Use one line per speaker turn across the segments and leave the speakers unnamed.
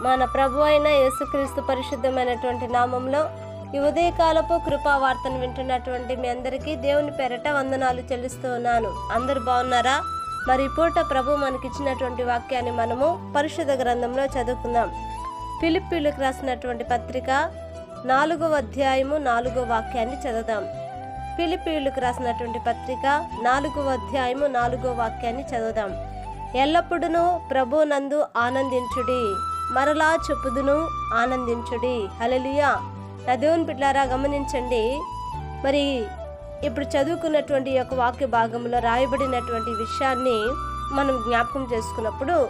మన ప్రభు అయిన యేసుక్రీస్తు పరిశుద్ధమైనటువంటి నామంలో ఈ ఉదయకాలపు కృపా వార్తను వింటున్నటువంటి మీ అందరికీ దేవుని పెరట వందనాలు చెల్లిస్తూ ఉన్నాను. అందరు బాగున్నారా? మరి పూట ప్రభు మనకిచ్చినటువంటి వాక్యాన్ని మనము పరిశుద్ధ గ్రంథంలో చదువుకుందాం. ఫిలిప్పీలకు రాసినటువంటి పత్రిక నాలుగవ అధ్యాయము నాలుగో వాక్యాన్ని చదువుదాం. ఫిలిపీలకు రాసినటువంటి పత్రిక నాలుగవ అధ్యాయము నాలుగో వాక్యాన్ని చదువుదాం. ఎల్లప్పుడూ ప్రభు నందు ఆనందించుడి. మరలా చెప్పుదును ఆనందించుడి. హలలియా నా దేవుని బిడ్డారా గమనించండి. మరి ఇప్పుడు చదువుకున్నటువంటి యొక్క వాక్య భాగంలో రాయబడినటువంటి విషయాన్ని మనం జ్ఞాపకం చేసుకున్నప్పుడు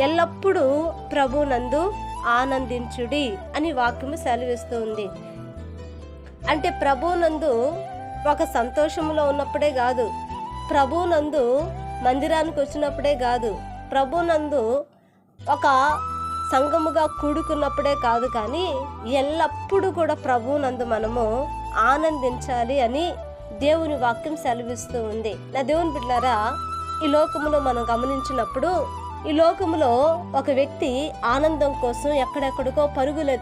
ఎల్లప్పుడూ ప్రభు నందు ఆనందించుడి అని వాక్యము సెలవిస్తూ ఉంది. అంటే ప్రభునందు ఒక సంతోషంలో ఉన్నప్పుడే కాదు ప్రభునందు మందిరానికి వచ్చినప్పుడే కాదు ప్రభునందు ఒక సంఘముగా కూడుకున్నప్పుడే కాదు కానీ ఎల్లప్పుడూ కూడా ప్రభునందు మనము ఆనందించాలి అని దేవుని వాక్యం సెలవిస్తూ ఉంది. నా దేవుని బిడ్డారా ఈ లోకములో మనం గమనించినప్పుడు ఈ లోకములో ఒక వ్యక్తి ఆనందం కోసం ఎక్కడెక్కడికో పరుగులె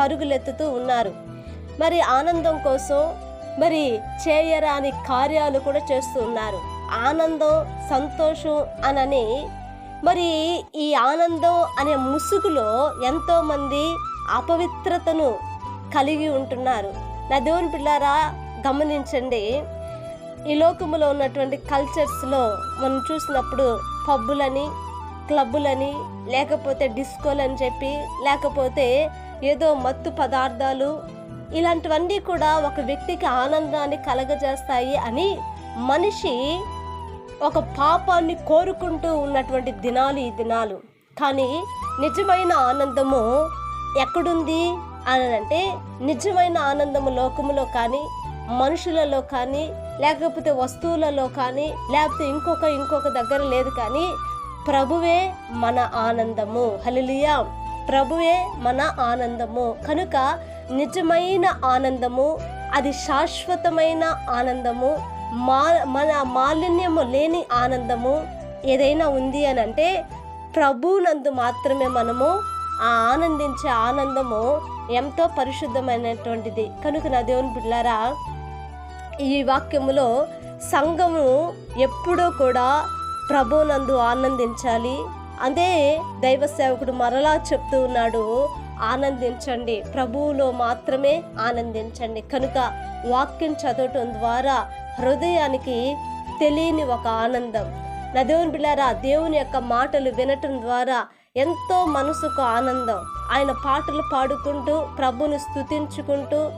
పరుగులెత్తుతూ ఉన్నారు. మరి ఆనందం కోసం మరి చేయరాని కార్యాలు కూడా చేస్తూ ఉన్నారు. ఆనందం సంతోషం అనని మరి ఈ ఆనందం అనే ముసుగులో ఎంతోమంది అపవిత్రతను కలిగి ఉంటున్నారు. నా దేవుని పిల్లారా గమనించండి. ఈ లోకములో ఉన్నటువంటి కల్చర్స్లో మనం చూసినప్పుడు పబ్బులని క్లబ్బులని లేకపోతే డిస్కోలని చెప్పి లేకపోతే ఏదో మత్తు పదార్థాలు ఇలాంటివన్నీ కూడా ఒక వ్యక్తికి ఆనందాన్ని కలగజేస్తాయి అని మనిషి ఒక పాపాన్ని కోరుకుంటూ ఉన్నటువంటి దినాలు ఈ దినాలు. కానీ నిజమైన ఆనందము ఎక్కడుంది? అని అంటే నిజమైన ఆనందము లోకములో కానీ మనుషులలో కానీ లేకపోతే వస్తువులలో కానీ లేకపోతే ఇంకొక ఇంకొక దగ్గర లేదు కానీ ప్రభువే మన ఆనందము. హలిలియా ప్రభువే మన ఆనందము. కనుక నిజమైన ఆనందము అది శాశ్వతమైన ఆనందము మా మన మాలిన్యము లేని ఆనందము ఏదైనా ఉంది అని అంటే ప్రభునందు మాత్రమే మనము ఆ ఆనందించే ఆనందము ఎంతో పరిశుద్ధమైనటువంటిది. కనుక నా దేవుని బిడ్డారా ఈ వాక్యములో సంఘము ఎప్పుడూ కూడా ప్రభునందు ఆనందించాలి. అదే దైవ సేవకుడు మరలా చెప్తూ ఉన్నాడు ఆనందించండి. ప్రభువులో మాత్రమే ఆనందించండి. కనుక వాక్యం చదవటం ద్వారా హృదయానికి తెలియని ఒక ఆనందం. నా దేవుని బిళ్ళారా దేవుని యొక్క మాటలు వినటం ద్వారా ఎంతో మనసుకు ఆనందం. ఆయన పాటలు పాడుకుంటూ ప్రభుని స్తుతించుకుంటూ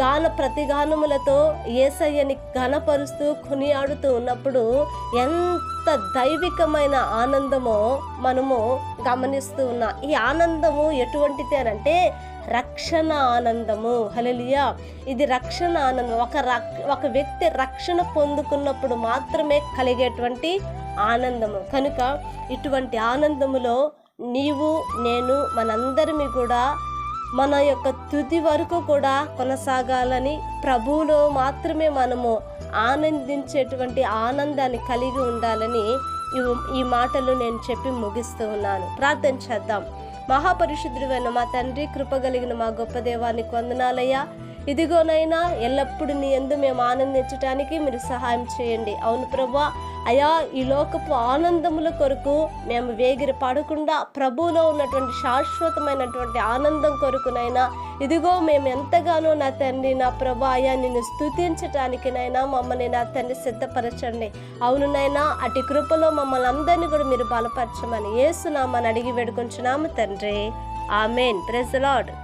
గాన ప్రతిగానములతో ఏసయ్యని ఘనపరుస్తూ కొనియాడుతూ ఉన్నప్పుడు ఎంత దైవికమైన ఆనందమో మనము గమనిస్తూ ఉన్నాం. ఈ ఆనందము ఎటువంటిది అని అంటే రక్షణ ఆనందము. హలలియా ఇది రక్షణ ఆనందం. ఒక రక్ ఒక వ్యక్తి రక్షణ పొందుకున్నప్పుడు మాత్రమే కలిగేటువంటి ఆనందము. కనుక ఇటువంటి ఆనందములో నీవు నేను మనందరిమి కూడా మన యొక్క తుది వరకు కూడా కొనసాగాలని ప్రభువులో మాత్రమే మనము ఆనందించేటువంటి ఆనందాన్ని కలిగి ఉండాలని ఈ- మాటలు నేను చెప్పి ముగిస్తూ ఉన్నాను. ప్రార్థన చేద్దాం. మహాపరిశుద్ధుడైన మా తండ్రి కృపగలిగిన మా గొప్ప దేవానికి వందనాలయ్యా. ఇదిగోనైనా ఎల్లప్పుడూ నీ ఎందు మేము ఆనందించడానికి మీరు సహాయం చేయండి. అవును ప్రభా. అయా ఈ లోకపు ఆనందముల కొరకు మేము వేగిరి పడకుండా ప్రభువులో ఉన్నటువంటి శాశ్వతమైనటువంటి ఆనందం కొరకునైనా ఇదిగో మేము ఎంతగానో నా తండ్రి నా ప్రభా అయా నిన్ను స్థుతించటానికినైనా మమ్మల్ని నా తండ్రి సిద్ధపరచండి. అవునునైనా అటు కృపలో మమ్మల్ని అందరినీ కూడా మీరు బలపరచమని ఏసునామని అడిగి వేడుకొంచున్నాము తండ్రి. ఆమెన్. Praise the lord.